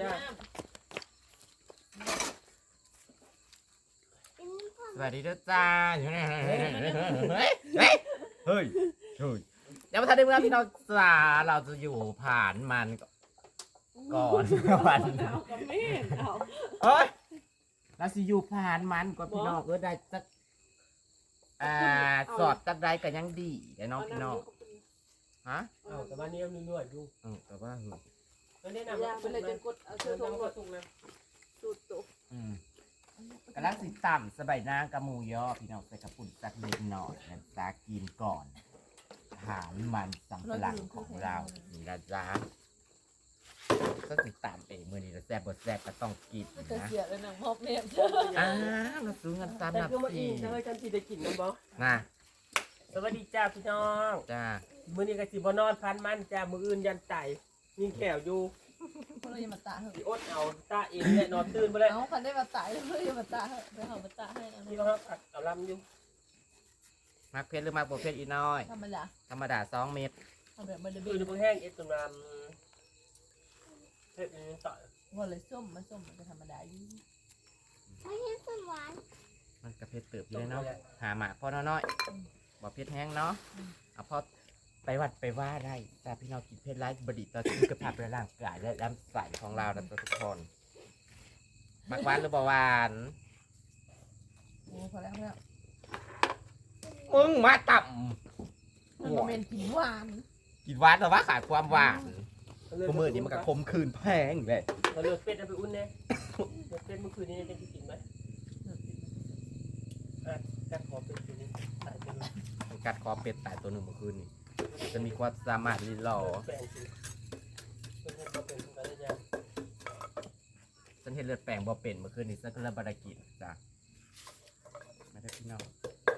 จ้าสวัสดีทุกจ้าเฮ้ยเฮ้ยเฮ้ยเฮ้ยเดี๋ยวมาทันได้เมื่อพี่น้องจ้าเราจะอยู่ผ่านมันก่อนวันเอากับแม่เอาเอ้ยเราจะอยู่ผ่านมันก่อนพี่น้องเออได้สักอ่าสอดจักได้กันยังดีเดี๋ยวน้องพี่น้องฮะเอาแต่ว่านี้มีหนวดอยู่เออแต่ว่า แล้วแนะเอานำยาว่าไปเลยจะกดเอาเชิเสื้อญททงงรรถถตรงนั้นสูตรตกอืมกำลังสิต่ำสบายนางกระหมูยอพี่น้องใส่กระปุ่นสักเล็กหน่อยนะจ๊ะกินก่อนอาหารมันสำปะหลังของเรานี่นะจ๊ะก็สิต่ำเองมือนี้เราแซ่บบดแซ่บก็ต้องกินจะนะเสียเลยนางมอบเมียอ้าวเราซื้อเงินตามแต่นับก็มาสี่อีกจะให้ฉันสิได้กินน้ำบ่นะสวัสดีจ้าพี่น้อง จ้ามื้อนี้ก็สิบ่นอนพันมันจ้ามื้ออื่นยันไต ยิงแขวอยู่พวกเราอย่ามาตาเหอะสิอดเอาตาเองเนี่ยนอนตื่นบ่ได้เอาคันได้มาตายเลยอย่ามาตาเหอะไปหามาตาให้เอาพี่น้องครับเอาลำอยู่มักเพชรหรือมักบวเพชรอีน้อย ธรรมดาธรรมดาสองเม็ดทำแบบมันจะคืบีอดูแห้งเอ็ดตรงนั้นเฮ็ดอันนี้ต่อว่าเลยส้มมันส้มมันจะธรรมดาอยู่ไม่ใช่ส้มหวานมันกระเพชรเติบอยู่เลยเนาะหาหมากพ่อน้อยๆบอกเพชรแห้งเนาะเอาพอ ไปวัดไปว่าได้แต่พี่น้องกินเพชรไร้บดีต่อสุขภาพและร่างกายและลำไส้ของเรานะทุกคนมักหวานหรือเบาหวานโอ้พอแล้วพอแล้วมึงมาต่มันโมเมนต์กินหวานำกินหวานแต่ว่าขาดความหวานกูมือนี้มันก็คมคืนแพงเลยเราเลือกเป็ดเอาไปอุ่นแน่เลือกเป็ดเมื่อคืนนี้จะกินไหมอะจักขอเป็ดคืนนี้ตายไปเลยมันกัดคอเป็ดตายตัวหนึ่งเมื่อคืนนี้ จะมีความสามารถลีลอแบ่งสิเพิ่นให้เขาเป็นกันได้ยังฉันเห็นเลือดแปลงบ่เป็นเมื่อคืนนี้ฉันก็เลยบารากินจ้ะไม่ได้พี่น้อง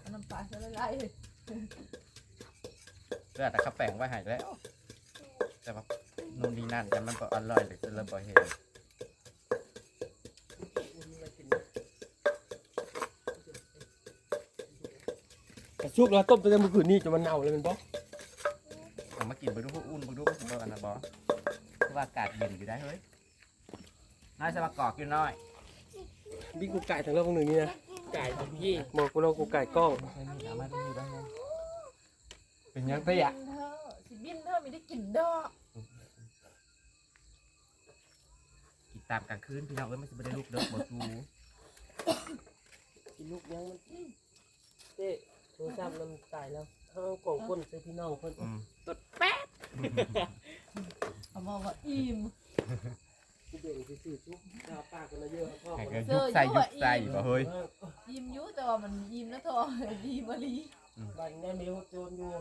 เอาน้ำปลาจะละลายเลยเลือดแต่เขาแปลงไว้ใหายแล้ว แต่ว่านู่นนี่นั่นแต่มันก็อร่อยเลยจะเริ่มบ่เห็นอุ่นมากินนะกระชุกแล้วต้มไปตั้งเมื่อคืนนี้จนมันเน่าเลยมันบ่เอามากินไปดูพวกอุ่นไปดูพวกอันนะบอคื อว่าอากาศเย็นอยู่ได้เฮ้ยน้อยสมักกอกอยู่น้อยบิ๊กกูไก่ทั้งโลกหนึ่งนี่นะไก่ยี่บอกกูเรากูไก่กล้องไม่ใช่นี่เอามาดูอยู่ได้ไงเป็นยังไงอะบินเธอสิบินเธอไม่ได้กินดอกกินตามกลางคืนพี่น้องเอ้ยไม่ใช่ไม่ได้ลูกเด้อบ่ทูกินลูกยังมันเต้โทรศัพท์มันตายแล้วเขากล่องก้นใส่พี่น้องเพิ่นอืม เขาบอกว่าอิ่มกูเบ่งสิสิชุบดาวปากกันละเยอะพ่อให้มันก็ยุบใส่ยุบใส่บ่เฮ้ยอิ่มอยุ่แต่ว่ามันอิ่มนะทอดีมาลีบ้านแม่มีโจรอยู่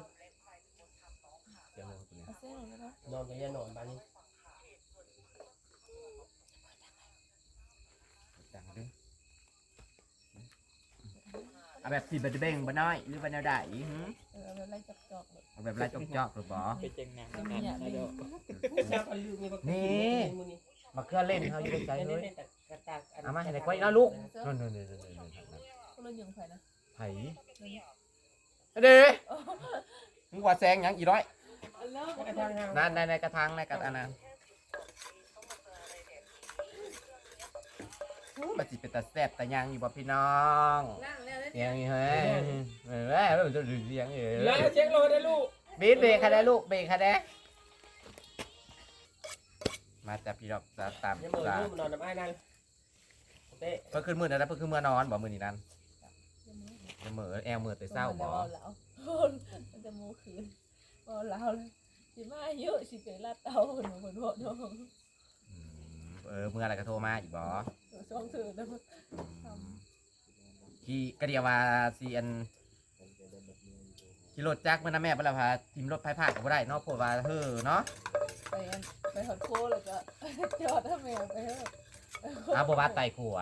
เดี๋ยวเอาตัวนี้เอาเส้นลงไปนะนอนกับยานอนบ้านนี้ จังดิ เอาแบบสีบัดเบ้งบ่น้อย หรือบ่แนวใดหืมเออเอาไปไล่จับจอกเลยเอาแบบไล่จอกๆหรือบ่เป็นจังหนังเป็นเนี่ยนี่เช้ากันลูกมีบักนี่นี่มาเครื่องเล่นเขาอยู่ในใจนี่เลยนี่แต่กระตากเอามาให้ไหนก้อยนะลูกนั่นนั่นนั่นนั่นนั่นนั่นพวกเรายังไผ่นะไผ่เด้มึงว่าแซงหยังอีร้อยกระทางทางนั่นในในกระถางในกระถางนั้น มันสิเป็นตาแซ่บตายังอยู่บ่พี่น้องนั่งแล้วเลยเสียงนี่เฮ้ยเฮ้ยเฮ้ยมันจะเสียงอยู่แล้วเช็คโลได้ลูกบีดเบรกค่ะได้ลูกเบรกค่ะได้มาจากพี่ดอกจะตามยังมือจ้าลูกนอนน้ำไอ้นั่นเต้เพิ่งขึ้นมือนะเพิ่งขึ้นมือนอนบ่มือนี่นั่นจะเหมือแอลมือแต่เศร้าบ่แล้วมันจะมูคืนพอแล้วเลยสิมาเยอะสิเป็นลาดเตาหนูเหมือนบอกน้องอืม เออเมื่ออะไรก็โทรมาอีกบ่ช่องเธอนะอืมขี่กระเดียวว่าซีอันขี่รถจักรเมื่อนะแม่เวลาพาทีมรถไฟผ่านก็บ่ได้เนาะเพราะว่าเฮ้อเนาะไปไปหอดโคแล้วก็จอดถ้าแมวไปเถอะอ้าวบ่ว่าไต่ขัว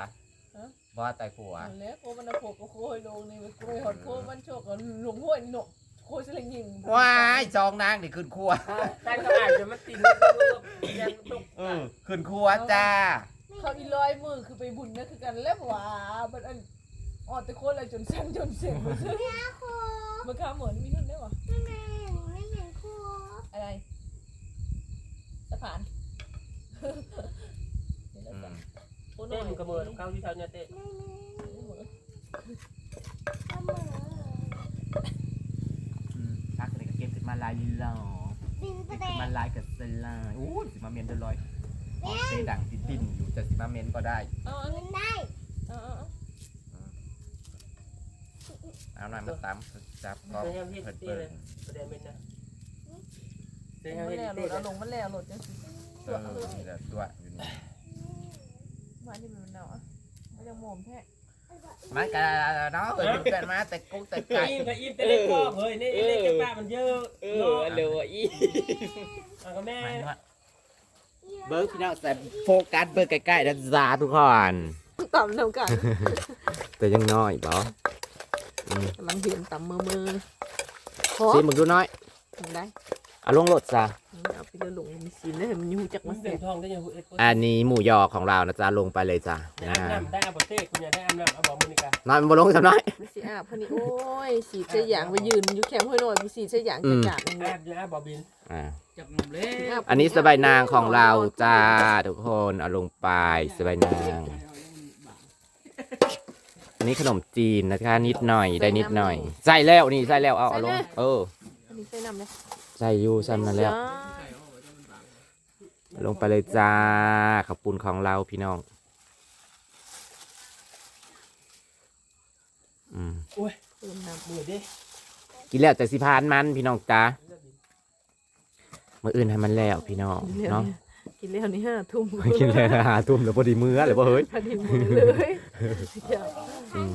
ฮะบ่ว่าไต่ขัวแล้วโคมันโคก็โคยลงนี่ไปโคยหอดโคมันโชกก็หลงห้วยหนก โคสลิงยิงว้ายจองนางนี่ขึ้นครัวใช่ก็อ่านจนมันติดแล้วยันตกเออขึ้นครัวจ้า เขาอีลอยมือคือไปบุญนะคือกันแล้วหว่ามันอันอ๋อแต่โคอะไรจนสั่นจนเสียงมันซึ่งครูมันข้าเหมือนมีนุ่นได้หรอไม่แม่หนูไม่เหมือนครูอะไรสะพานเต้มันกระเมิดเข้าที่เช้าเนี่ยเต้เสมอ อืมพักอะไรก็เก็บขึ้นมา ลายลีหล่อดินแสดขึ้นงมาลายกับสลายอู้ยสิมาเมนเดอร์ลอยเตดังติดดินอยู่จะสิมาเมนก็ได้เอาอันมันี้นได้เอาเอาเอาเอาหน่อยมาตามจับก็เต้ยังเฮ็ดเปิดเต้เปิเลดยแสดงเป็นนะเต้ลยังงเฮ็มันดแล้วโหลเต้ดเอาลงมันแล้วโหลดจังสิเออนี่แหละตัวอยู่นี่มาที่มันเนาะมันยังหมอมแท้ มันกะเนาะเออเกิดมาแต่กุ๊กแต่ไก่อิ่มก็อิ่มเต้เล็กพ่อเฮ้ยนี่เล็กกับป้ามันเยอะเอเนาะอเดี๋ยวอีเอากับแม่มันว่าเบิร์กพี่น้องใส่โฟกัสเบิร์กใกล้ๆนะจ้าทุกคนต่ำเท่ากันแต่ยังน้อยบ่กำลังเห็นต่ำมือมือขอซีมึงดูน้อยทำได้ เอาลงรถซะเอาไปเลยหลงมีซีนได้เห็นมันยูจักมัมานเสีเป็ยนทองได้ยังเอ็ดอันนี้หมูยอของเรานะจ๊ะลงไปเลยจ้ะได้นะอาบน้ำได้อาบเต้คุณอยากได้อาบน้ำเอาบอกมือนี่กันน้อยมันบ่ลงสำน้อยไม่สิอาบพอดีโอ้ยสีเสยางไปยืนอยู่แคมป์ห้วยโนดมีสีเสยางจะจัดนี่อาบอยู่อาบบอบินอ่าจับหนุ่มเล่อันนี้สบายนางของเราจ้าทุกคนเอาลงไปสบายนาง อันนี้ขนมจีนนะคะนิดหน่อยได้นิดหน่อยใส่แล้วนี่ใส่แล้วเอาเอาลงเอออันนี้ใส่น้ำเลย ใส่อยู่ซ้ำนั่นแล้ว ลงไปเลยจ้าขับปุนของเราพี่น้อง อืมเติมน้ำมือดิกินแล้วแต่สิพานมันพี่น้องจ้ามื่ออื่นให้มันแล้วพี่น้องกินแล้วเนาะเนี่ยกินแล้วนี่ห้าทุ่มกินแล้วหาทุ่มแล้วพอดีมื้อเลยบ่เฮ้ยพอดีมือเลยเดี๋ยวอืม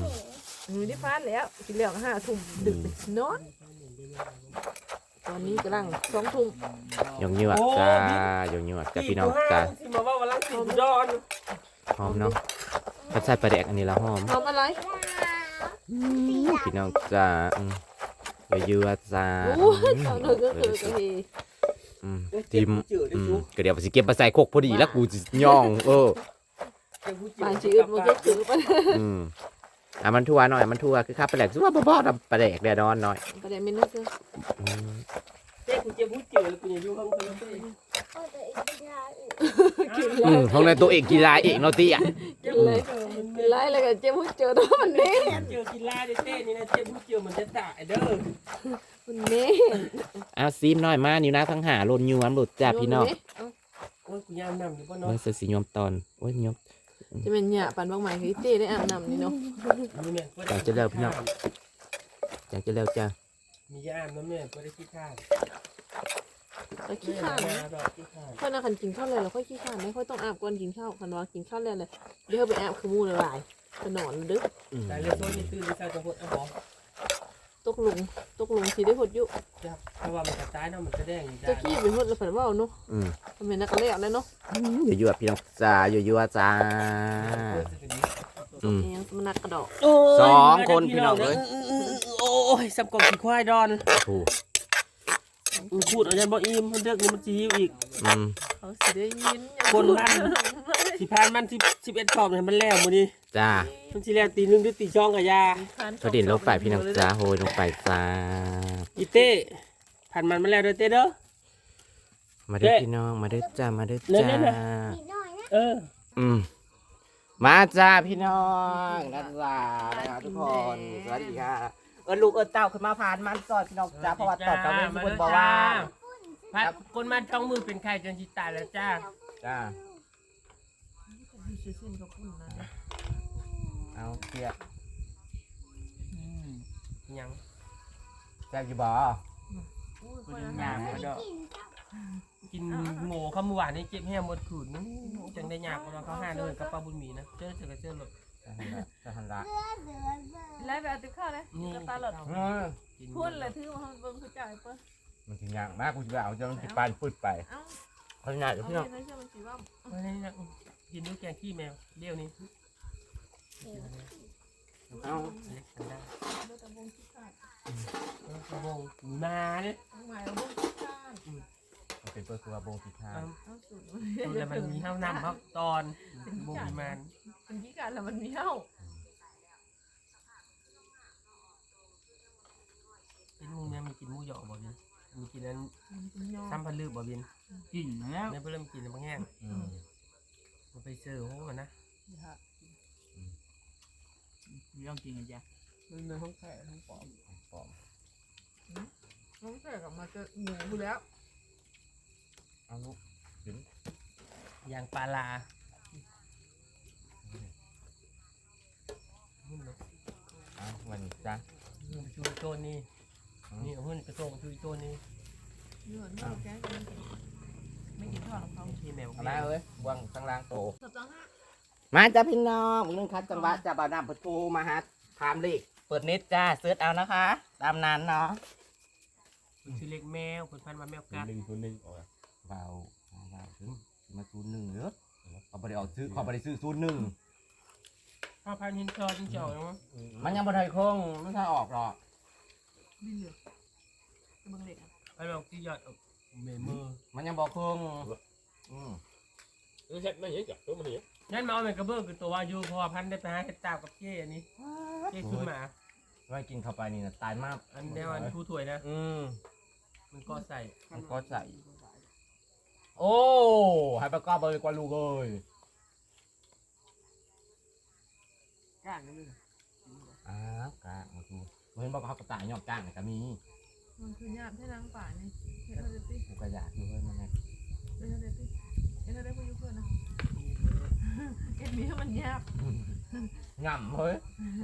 มือที่ฟาดแล้ว กินแล้วห้าทุ่มดึกนอน ตอนนี้กำลังสองทุ่มยงยวกจ้ายงยวกจ้าพี่น้องจ้าที่มาว่าวันลังสิบดอนหอมเนาะถ้าใส่ปลาแดกอันนี้แล้วหอมทำอะไรพี่น้องจ้าอืมยั่วๆจ้าโอ้ยตอนนั้นก็คือกะเฮอืมทิมอืมก็เดี๋ยวสิเก็บมาใส่โคกพอดีแล้วกูจะย่อง เออบางชีวิตมันก็คือไปอืม อะมันทั่วหน่อยมันทั่วคือข้าวปลาแดกซัวบ่ๆทำปลาแดกแดดอนหน่อยประเด็นมันนั่นคืออืมเต้กูเจ็บหูเจือแล้วกูอย่าอยู่ห้องเต้เต้โอ้แต่อีกยาอีกอืมของในตัวเองกีฬาเองเนาะติอะกินเลยกินไรเลยกันเจ้าพูดเจอตัวมันเน่เจอกินลาเต้นี่นะเจ็บหูเจือมันจะตายเด้อมันเน่เอาซีมหน่อยมานิ้วนะทั้งหาโลนยวมหลุดจ้าพี่น้อง โอ้ยกูยามนำอยู่ป่ะเมื่เนาะอสิยมตอนโอ้ยยม จะเป็นหยาปันบางใหม่คือเต้ได้อาบน้ำนี่เนาะมีแม่จังจะเลิกพี่น้องจังจะแล้วจ้ามียามน้ำแม่ก็ได้ขี้ข้าวแต่ขี้ข้านแม่นะดอกขี้ข้าวค่อยน่าคันกินข้าวเลยเราค่อยขี้ข้านไม่ค่อยต้องอาบก่อนกินข้าวคันว่ากินข้าวแล้วเลยเดี๋ยวไปอาบคือมูละลายไปนอนเลยดึกอืมแต่เลยโซ่ยี่ตื้อที่ใส่จังหวัดอะบอก ตกลงตกลงสิได้หดอยู่จ้ะเพราะว่ามันกระจายเนาะมันจะแดงอยู่จะขี้ไปหดแล้วผันว่าเนาะอืมทำไมนักเลี้ยแล้วเนาะยั่วๆพี่น้องจ้ายั่วๆจ้าอืมเองมันนักกระดอกสองคนพี่น้องเอ้ยโอ้ยสับกล่องขี้ควายดอนถูกอือพูดเอายันบ่อิ่มมันเลือกนี่มันจีหิวอีกอืมเขาสิได้ยินคนมัน สิพานมันสิสิบเอ็ดขอบเนี่ยมันแล้วมื้อนี้จ้ามันสิแล้วตีหนึงหรือตีช่องกับยาพอดินลงไปพี่น้องจ้าโหยลงไปจ้าอีเต้ผ่านมันมาแล้วเด้อเต้เด้อ มาเด้อเจ๊พี่น้องมาเด้อจ้ามาเด้อเล่นจ้าๆนะนิดหน่อยนะเออ อืมมาจ้าพี่น้องนัดลานะครับทุกคนสวัสดีค่ะเออลูกเออเต้าขึ้นมาผ่านมันซอยพี่น้องจ้าเพราะว่าตอนเราไม่มีคนบอกว่าพัดคนมาจ้องมือเป็นไข่จนสิตายแล้วจ้าจ้า ซื้อสิ้นเขาพุ่นนะเอาเครียดยังแซ่บอยู่บ่ยางก็ดอกกินหมูข้าวเมื่อวานนี้เจ็บแห้งหมดขืนนึงจังได้ยากกว่าเขาห้าเดินกับปลาบุญมีนะเจอเจอกับเจอหลดจะหันละไล่ไปเอาติ๊กข้าวเลยนี่ตาหลดพุ่นเลยถือมาเบิ่งผู้จ่ายเปิ้ลมันถึงยางมากกูจะเอาจะมันติดปานปืดไปเขาหนาเดี๋ยวเอาพี่น้อง เลยเชื่อมันสิว่นะกินด้วยแกงขี้แมวเลี้ยวนี้เอาเล็กสันดาเบิ่งตะบงขี้ขานกระบงมาเนี่ยเอาใหม่เอาเบิ่งขี้ข้านมันเป็นเพื่อตัวบงผิดทางตรแล้วมันมีข้าวนำครับตอนบุกมันมันขี้ขานแล้วมันมีเห่าเป็นมูเนี่ยมีกินมูหยอกบ่บินมีกินนั้นมันเป็นยอซ้ำพันลืบบ่บินกินแล้วในเพื่อนกินบางแง่ง มมันไปเจอโหมันนะนี่ฮะมีต้องกินกันจ้ะมันเป็นห้องแข่ห้องปอมปอมห้องแข่กลับมาจะหมูอยู่แล้วเอาลูกถึงยางปลาลาหุ่นเนาะเอาวันนี้จ้ะหุ่นไปชูโจนนี่นี่เอาหุ่นไปส่งชูโจนนี่เนื้อเนื้อแกงไม่กิน ไม่กินข้าวของเขาที่แมวเอามาเอ้ยบวงข้างล่างโต สับจังฮะมาจ้าพี่น้องอีกหนึ่งคัดจังหวัดจะบ่าวนำประตูมาฮะถามเลขเปิดเน็ตจ้าเสิร์ชเอานะคะ ตามนั้นเนาะชื่อเล็กแมวคนพันมาแมวกัดหนึ่งศูนย์หนึ่งเบาเบาถึงมาศูนย์หนึ่งเนอะเขาไม่ได้ออกซื้อเขาไม่ได้ซื้อศูนย์หนึ่งพ่อพันหินจอจริงเจ้าเนาะมันยังไม่ได้คงไม่ใช่ออกหรอกบินเหลือจะมึงเด็กอะไอ้เราที่ยอดอา เมมเมอร์มันยังบอกคงอืม nó chết nó nhảy chặt đúng không nhỉ นั่นมาเอาเมกระเบิร์คือตัววายูเพราะว่าพันได้ไปหาเห็ดตาบกับเจ้อันนี้เจ้ขึ้นมาว่ากินเข้าไปนี่นะตายมาก อันเดียวอันผู้ถวยนะอืมมันก็ใส่มันก็ใส่ โอ้ให้ประกอบเลยกว่าลูกเอ้ยก้างนี่อ้าวกล้างมาดูเห็นบอกว่าเขากระต่ายยอมกล้างเนี่ยก็มีมันคือยามที่นางป่านี่ เฮ็ดเท่าเด็ดติกูก็อยากอยู่เฮ้ยมันไงเฮ็ดเท่าเด็ดติเฮ็ดเท่าเด็ดพวกยูเพื่อนนะเอ็ดมีให้มันยาบง่ำเฮ้ย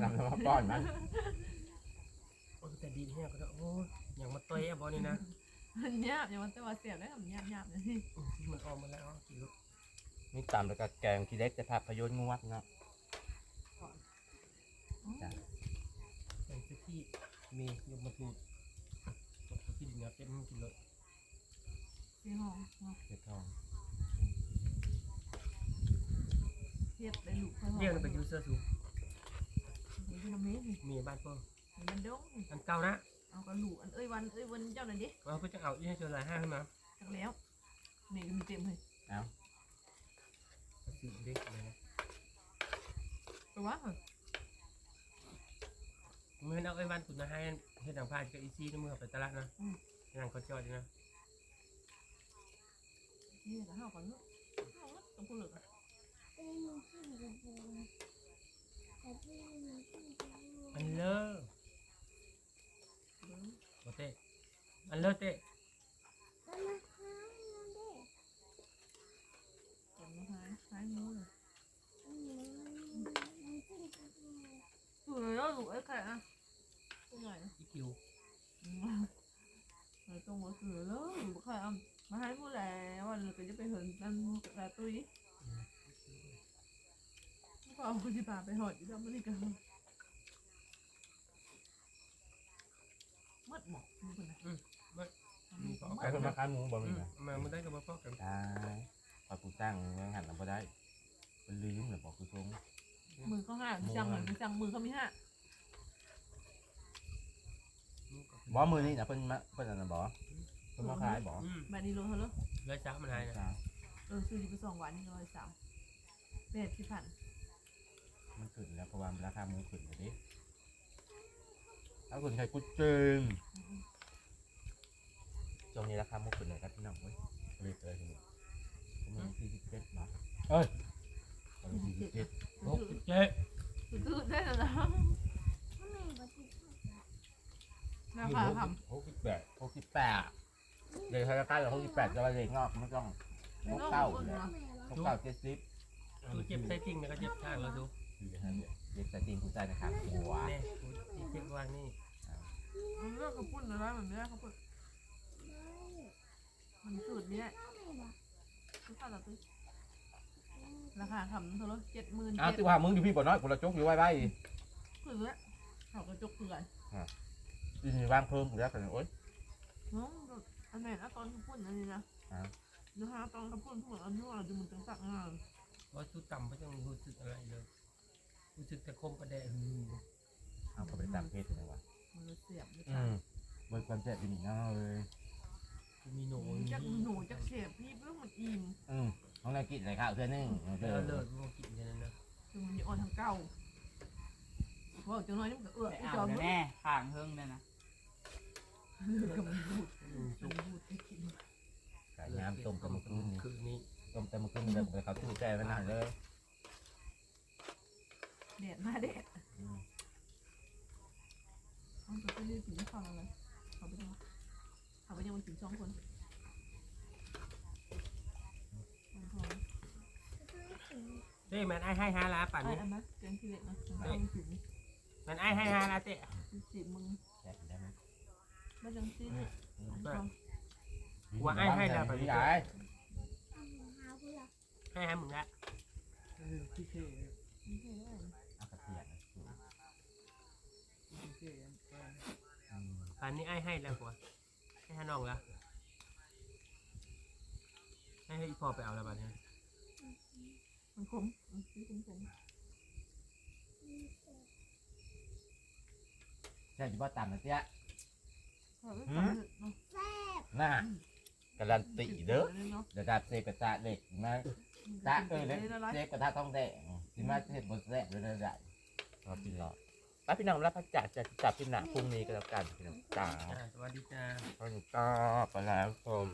ง่ำแล้วมาป้อนมันโอ้แต่ดีแห้งก็ได้โอ้ยอย่างมาต่อยแอบบอนี่นะมันยาบอย่ามันแต่ว่าเสียบได้มันยาบยาบเลยมันออกมาแล้วกินลูกนี่ตามแล้วก็แกงทีเล็กจะภาพยนตร์งวดเนาะเป็นที่มียมมาถูดที่ดินเนี่ยเต็มกินเลย ที่ห้องเผ็ดทองเทียบได้ลูกค่อยเรียกมันเป็นยูเซอร์สูงมีน้ำนี้นี่มีบ้านเพิ่มมันดงอันเก่านะเอากระลูกอันเอ้ยวันเอ้ยวันเจ้าหน่อยดิเราก็จะเอาอีให้เจอหลายห้างขึ้นมาจักแล้วนี่มีเต็มเลยเอ้าสิเด็กเลยนะไปว่าเมื่อเอาไอ้วันสุดนะให้ให้ทางพาดกับอีซี่ในเมื่อไปตลาดนะทางเขาจอดนะ นี่จะห้าวก่อนลูกห้าวต้องพูดเลยเป็นหมูขึ้นกระโปรงแต่เป็นหมูขึ้นกระโปรงอันเลอโอเตอันเลอเต แล้วมาหาเราเด้ ก่อนมาหายหายมือเลย หมูมันขึ้นกระโปรง คือแล้วลูกไอ้ไข่อะตัวใหญ่ อีคิว เออตรงหัวคือแล้วลูกไข่อะมาหายมือแล้ววันเราก็จะไปเหินนั่นแต่ตุ้ยก็เอา คนที่พาไปหอดอยู่แล้วมันนี่กันมัดหมอกนี่คนนะอืมีก็ใครคนมาขายหมูบ่มีนะมาไม่ได้กับพ่อกันได้พอกูตั้งเงินหันเราบ่ได้เป็นลืมเลยบอกกูทงมือเขาห้าจังเหมือนจังมือเขาไมีห้าบ่มือนี่นะเพิ่นมาเพิ่นอันนั้นบ่เพิ่นมาขายบ่แบบนี้ลงเท่าไหร่เลยจ้ามมันหายนะเออซื้อดีไปสองวันนี่ร้อยสามแปดสิบพัน มันขึ้นแล้วเพราะว่าราคาหมูขึ้นอยู่ดิถ้าคนใช้กุดจึงช่วงนี้ราคาหมูขึ้นเลยครับพี่น้องเว้ยรีบเลยทีนี้ประมาณสี่สิบเจ็ดบาทเอ้ยประมาณสี่สิบเจ็ดโอ้เจ๊ซื้อได้แล้วนะทำไมบ่ติดราคาทหกสิบแปดหกสิบแปดเดี๋ยวใช้ใกล้กับหกสิบแปดจะไปเลยงอกไม่ต้องำหกเก้าคนเลยนะหกเก้าเจ็ดสิบคือเจ็บใส่จริงแล้วก็เจ็บข้างแล้วดู เด็กแต่ตีนผู้ใจนะครับหัวแน่ที่เจ็บวางนี่มันเลือกข้าวปุ้นนะมันไม่ได้ข้าวปุ้นมันสูตรนี้ทุกข้าวตัวราคาทำเท่าไร่เจ็ดหมื่นอ้าวเจ็ดที่ว่ามึงอยู่พี่บ่น้อยคนละจกอยู่ไว้ไว้คือเขากระจกเกลืออีนี่วางเพิ่มอยู่แล้วกันโอ๊ยน้องอันไหนนะตอนข้าวปุ้นอันนี้นะนะคะตอนข้าวปุ้นพูดอันนี้ว่าจะมันจังสักงานเพราชุดต่ำก็ยังรู้สึกอะไรเลย รู้สึกแต่คมประแดงเอาเขาไปตามเพศเลยวะมันเสียบด้วยอืมเบิกความเจ็บอีนี่เนาะเลยมีหนูจักหนูจักเสียบพี่เพื่อมันอิ่มอืมน้องนายกินอะไรข้าวเพื่อนนึงเอแล้วอเลิศมันกินกันนะคือมันจะอ่อนทางเก่าว่าจังน้อยนี่มันก็เอื้อไปไอ้เอาจอมแน่ข้างเฮิงเนี่ยนะกับมันบูดมันบูดไปกินไก่น้ำต้มตะมะกรูนนี่คือนี้ต้มตะมะกรูนแบบไปเขาตู้แช่ไว้นานเลย แดดมาแดดเอาตัวไปยืนถึงข้าวเลยเขาไปยังเขาไปยังมันถึงสองคนมันพอเด้มันไอ้ให้ฮาลาป่านไอ้นี้อันนั้นเกงที่เล็กนะมันถึงมันไอ้ให้ฮาลาเตะสิบมึงแซ่บได้ไหมไม่จังซี่เนี่ยว่าไอ้ให้แล้วไปพี่นี่ใหญ่หาผู้หลักให้ฮามึงละพี่เคเอากระเทียมนะสูตร พี่เค ป่านนี้ไอ้ให้แล้วกว่าให้ฮาน้องละให้ให้อีพ่อไปเอาแล้วป่านนี้มันขมมันคือขมขมใช่จะว่าต่ำนะเตี้ยเออเนาะแซ่บน่าการันตีเด้อเนาะเดี๋ยวดาบเซกระทะเหล็กนะตาเอ้ยเลยเซกระทะทองแดงสิมาเห็ดบนแซ่บเลยนะได้เอาพี่น้อง ป้าพี่น้องรับพระจ่าจะจับพี่หนาพรุ่งนี้ก็แล้วกันพี่น้งจ๋าสวัสดีจ้าพี่น้องจ๋าไปแล้วผม